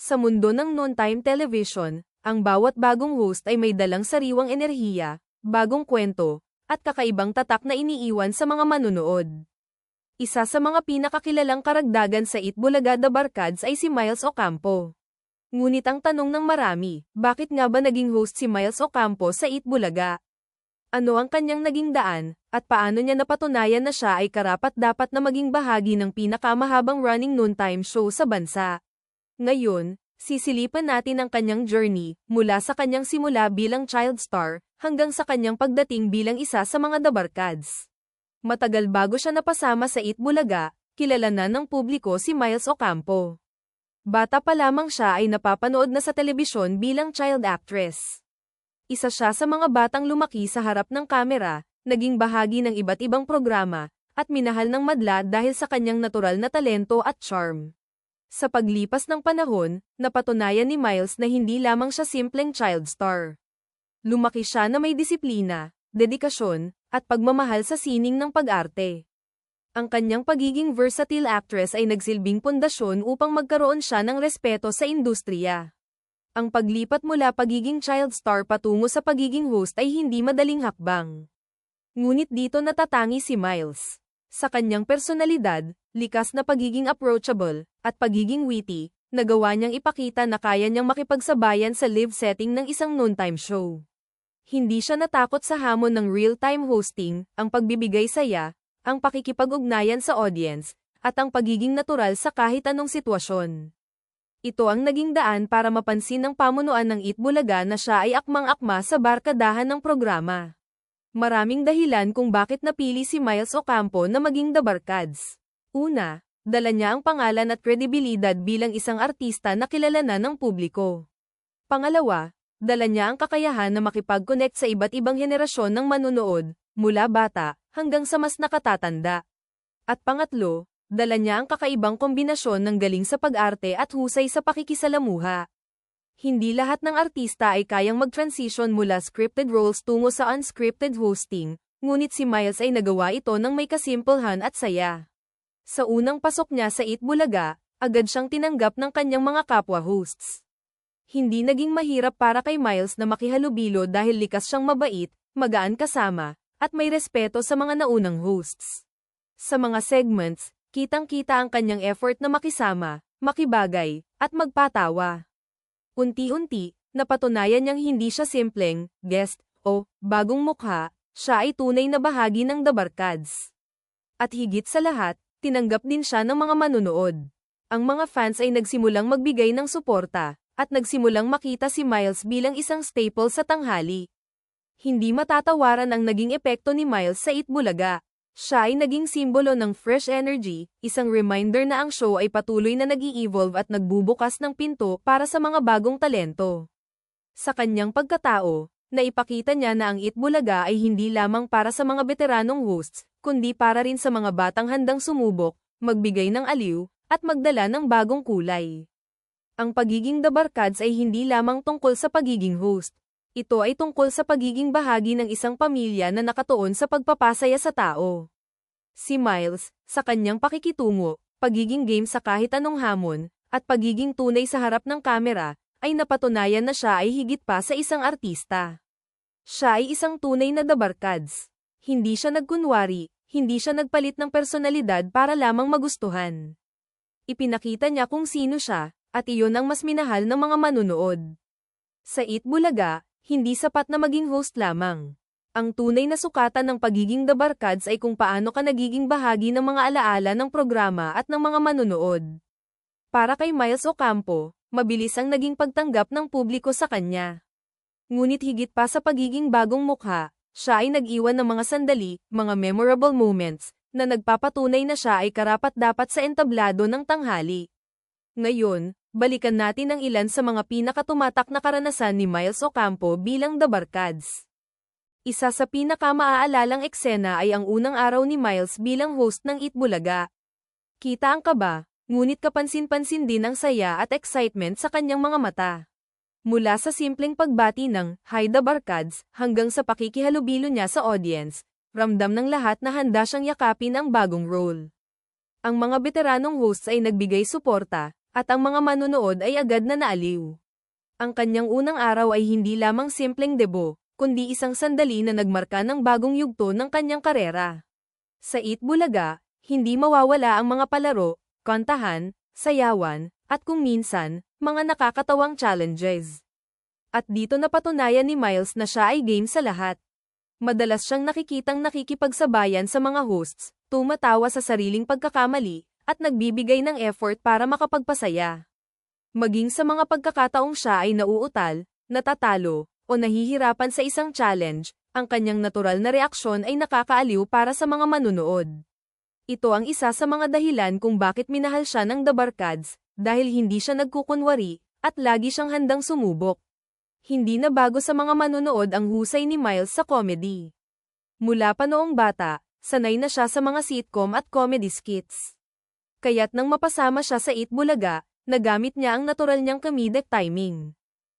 Sa mundo ng noontime television, ang bawat bagong host ay may dalang sariwang enerhiya, bagong kwento, at kakaibang tatak na iniiwan sa mga manunood. Isa sa mga pinakakilalang karagdagan sa Itbulaga The Barkads ay si Miles Ocampo. Ngunit ang tanong ng marami, bakit nga ba naging host si Miles Ocampo sa Itbulaga? Ano ang kanyang naging daan, at paano niya napatunayan na siya ay karapat-dapat na maging bahagi ng pinakamahabang running noontime show sa bansa? Ngayon, sisilipan natin ang kanyang journey, mula sa kanyang simula bilang child star, hanggang sa kanyang pagdating bilang isa sa mga dabarkads. Matagal bago siya napasama sa Itbulaga, kilala na ng publiko si Miles Ocampo. Bata pa lamang siya ay napapanood na sa telebisyon bilang child actress. Isa siya sa mga batang lumaki sa harap ng kamera, naging bahagi ng iba't ibang programa, at minahal ng madla dahil sa kanyang natural na talento at charm. Sa paglipas ng panahon, napatunayan ni Miles na hindi lamang siya simpleng child star. Lumaki siya na may disiplina, dedikasyon, at pagmamahal sa sining ng pag-arte. Ang kanyang pagiging versatile actress ay nagsilbing pundasyon upang magkaroon siya ng respeto sa industriya. Ang paglipat mula pagiging child star patungo sa pagiging host ay hindi madaling hakbang. Ngunit dito natatangi si Miles. Sa kanyang personalidad, likas na pagiging approachable, at pagiging witty, nagawa niyang ipakita na kaya niyang makipagsabayan sa live setting ng isang noontime show. Hindi siya natakot sa hamon ng real-time hosting, ang pagbibigay saya, ang pakikipag-ugnayan sa audience, at ang pagiging natural sa kahit anong sitwasyon. Ito ang naging daan para mapansin ng pamunuan ng Itbulaga na siya ay akmang-akma sa barkadahan ng programa. Maraming dahilan kung bakit napili si Miles Ocampo na maging The Barkads. Una, dala niya ang pangalan at kredibilidad bilang isang artista na kilala na ng publiko. Pangalawa, dala niya ang kakayahan na makipag-connect sa iba't ibang henerasyon ng manunood, mula bata hanggang sa mas nakatatanda. At pangatlo, dala niya ang kakaibang kombinasyon ng galing sa pag-arte at husay sa pakikisalamuha. Hindi lahat ng artista ay kayang mag-transition mula scripted roles tungo sa unscripted hosting, ngunit si Miles ay nagawa ito ng may kasimplehan at saya. Sa unang pasok niya sa Itbulaga, agad siyang tinanggap ng kanyang mga kapwa hosts. Hindi naging mahirap para kay Miles na makihalubilo dahil likas siyang mabait, magaan kasama, at may respeto sa mga naunang hosts. Sa mga segments, Kitang-kita ang kanyang effort na makisama, makibagay, at magpatawa. Unti-unti, napatunayan niyang hindi siya simpleng, guest, o, bagong mukha, siya ay tunay na bahagi ng The Barkads. At higit sa lahat, tinanggap din siya ng mga manunood. Ang mga fans ay nagsimulang magbigay ng suporta, at nagsimulang makita si Miles bilang isang staple sa tanghali. Hindi matatawaran ang naging epekto ni Miles sa Itbulaga. Siya ay naging simbolo ng fresh energy, isang reminder na ang show ay patuloy na nag evolve at nagbubukas ng pinto para sa mga bagong talento. Sa kanyang pagkatao, naipakita niya na ang Itbulaga ay hindi lamang para sa mga veteranong hosts, kundi para rin sa mga batang handang sumubok, magbigay ng aliw, at magdala ng bagong kulay. Ang pagiging The Barkads ay hindi lamang tungkol sa pagiging host, ito ay tungkol sa pagiging bahagi ng isang pamilya na nakatuon sa pagpapasaya sa tao. Si Miles, sa kanyang pakikitungo, pagiging game sa kahit anong hamon, at pagiging tunay sa harap ng kamera, ay napatunayan na siya ay higit pa sa isang artista. Siya ay isang tunay na dabarkads. Hindi siya nagkunwari, hindi siya nagpalit ng personalidad para lamang magustuhan. Ipinakita niya kung sino siya, at iyon ang mas minahal ng mga manunood. Sa Itbulaga, hindi sapat na maging host lamang. Ang tunay na sukatan ng pagiging The Barkads ay kung paano ka nagiging bahagi ng mga alaala ng programa at ng mga manunood. Para kay Miles Ocampo, mabilis ang naging pagtanggap ng publiko sa kanya. Ngunit higit pa sa pagiging bagong mukha, siya ay nag-iwan ng mga sandali, mga memorable moments, na nagpapatunay na siya ay karapat-dapat sa entablado ng tanghali. Ngayon, balikan natin ang ilan sa mga pinakatumatak na karanasan ni Miles Ocampo bilang The Barkads. Isa sa pinakamaalalang eksena ay ang unang araw ni Miles bilang host ng Itbulaga. Kita ang kaba, ngunit kapansin-pansin din ang saya at excitement sa kanyang mga mata. Mula sa simpleng pagbati ng Hi The Barkads hanggang sa pakikihalubilo niya sa audience, ramdam ng lahat na handa siyang yakapin ang bagong role. Ang mga veteranong hosts ay nagbigay suporta, at ang mga manonood ay agad na naaliw. Ang kanyang unang araw ay hindi lamang simpleng debo, kundi isang sandali na nagmarka ng bagong yugto ng kanyang karera. Sa Eat Bulaga, hindi mawawala ang mga palaro, kantahan, sayawan, at kung minsan, mga nakakatawang challenges. At dito napatunayan ni Miles na siya ay game sa lahat. Madalas siyang nakikitang nakikipagsabayan sa mga hosts, tumatawa sa sariling pagkakamali, at nagbibigay ng effort para makapagpasaya. Maging sa mga pagkakataong siya ay nauutal, natatalo, o nahihirapan sa isang challenge, ang kanyang natural na reaksyon ay nakakaaliw para sa mga manunood. Ito ang isa sa mga dahilan kung bakit minahal siya ng The Barkads, dahil hindi siya nagkukunwari, at lagi siyang handang sumubok. Hindi na bago sa mga manunood ang husay ni Miles sa comedy. Mula pa noong bata, sanay na siya sa mga sitcom at comedy skits. Kaya't nang mapasama siya sa Eat Bulaga, nagamit niya ang natural niyang comedic timing.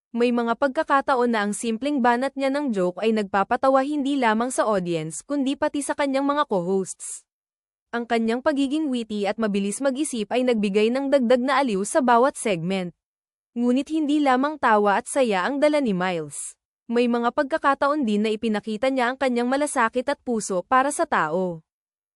May mga pagkakataon na ang simpleng banat niya ng joke ay nagpapatawa hindi lamang sa audience kundi pati sa kanyang mga co-hosts. Ang kanyang pagiging witty at mabilis mag-isip ay nagbigay ng dagdag na aliw sa bawat segment. Ngunit hindi lamang tawa at saya ang dala ni Miles. May mga pagkakataon din na ipinakita niya ang kanyang malasakit at puso para sa tao.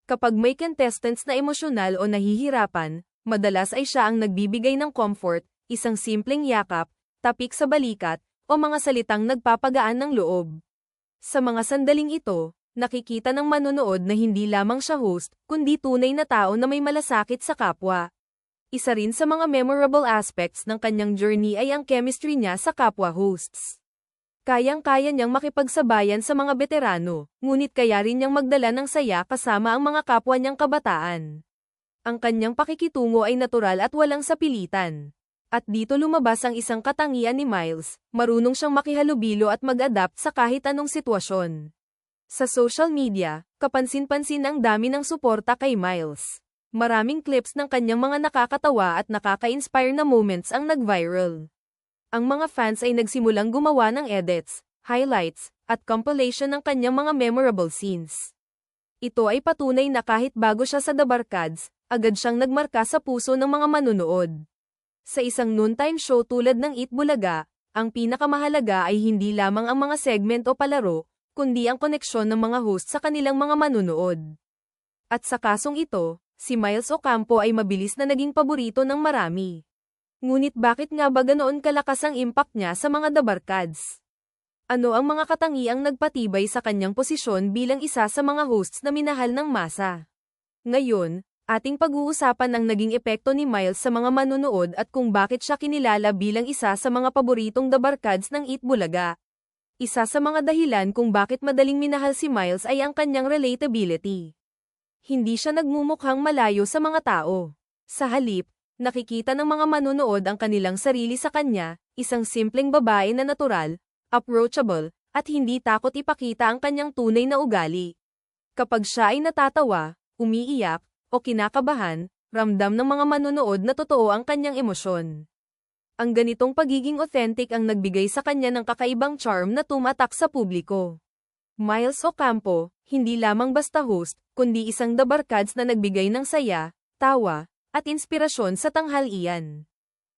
Kapag may contestants na emosyonal o nahihirapan, madalas ay siya ang nagbibigay ng comfort, isang simpleng yakap, tapik sa balikat, o mga salitang nagpapagaan ng loob. Sa mga sandaling ito, nakikita ng manonood na hindi lamang siya host, kundi tunay na tao na may malasakit sa kapwa. Isa rin sa mga memorable aspects ng kanyang journey ay ang chemistry niya sa kapwa hosts. Kayang-kaya niyang makipagsabayan sa mga veterano, ngunit kaya rin niyang magdala ng saya kasama ang mga kapwa niyang kabataan. Ang kanyang pakikitungo ay natural at walang sapilitan. At dito lumabas ang isang katangian ni Miles, marunong siyang makihalubilo at mag-adapt sa kahit anong sitwasyon. Sa social media, kapansin-pansin ang dami ng suporta kay Miles. Maraming clips ng kanyang mga nakakatawa at nakaka-inspire na moments ang nag-viral. Ang mga fans ay nagsimulang gumawa ng edits, highlights, at compilation ng kanyang mga memorable scenes. Ito ay patunay na kahit bago siya sa The Barkads, agad siyang nagmarka sa puso ng mga manunood. Sa isang noontime show tulad ng Eat Bulaga, ang pinakamahalaga ay hindi lamang ang mga segment o palaro, kundi ang koneksyon ng mga host sa kanilang mga manunood. At sa kasong ito, si Miles Ocampo ay mabilis na naging paborito ng marami. Ngunit bakit nga ba ganoon kalakas ang impact niya sa mga dabarkads? Ano ang mga katangiang nagpatibay sa kanyang posisyon bilang isa sa mga hosts na minahal ng masa? Ngayon, ating pag-uusapan ang naging epekto ni Miles sa mga manunood at kung bakit siya kinilala bilang isa sa mga paboritong dabarkads ng Eat Bulaga. Isa sa mga dahilan kung bakit madaling minahal si Miles ay ang kanyang relatability. Hindi siya nagmumukhang malayo sa mga tao. Sa halip, nakikita ng mga manunood ang kanilang sarili sa kanya, isang simpleng babae na natural, approachable, at hindi takot ipakita ang kanyang tunay na ugali. Kapag siya ay natatawa, umiiyak, o kinakabahan, ramdam ng mga manunood na totoo ang kanyang emosyon. Ang ganitong pagiging authentic ang nagbigay sa kanya ng kakaibang charm na tumatak sa publiko. Miles Ocampo, hindi lamang basta host, kundi isang dabarkads na nagbigay ng saya, tawa, at inspirasyon sa tanghalian.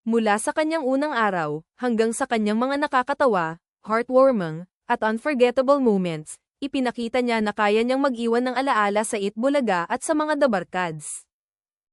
Mula sa kanyang unang araw, hanggang sa kanyang mga nakakatawa, heartwarming, at unforgettable moments, ipinakita niya na kaya niyang mag-iwan ng alaala sa Itbulaga at sa mga dabarkads.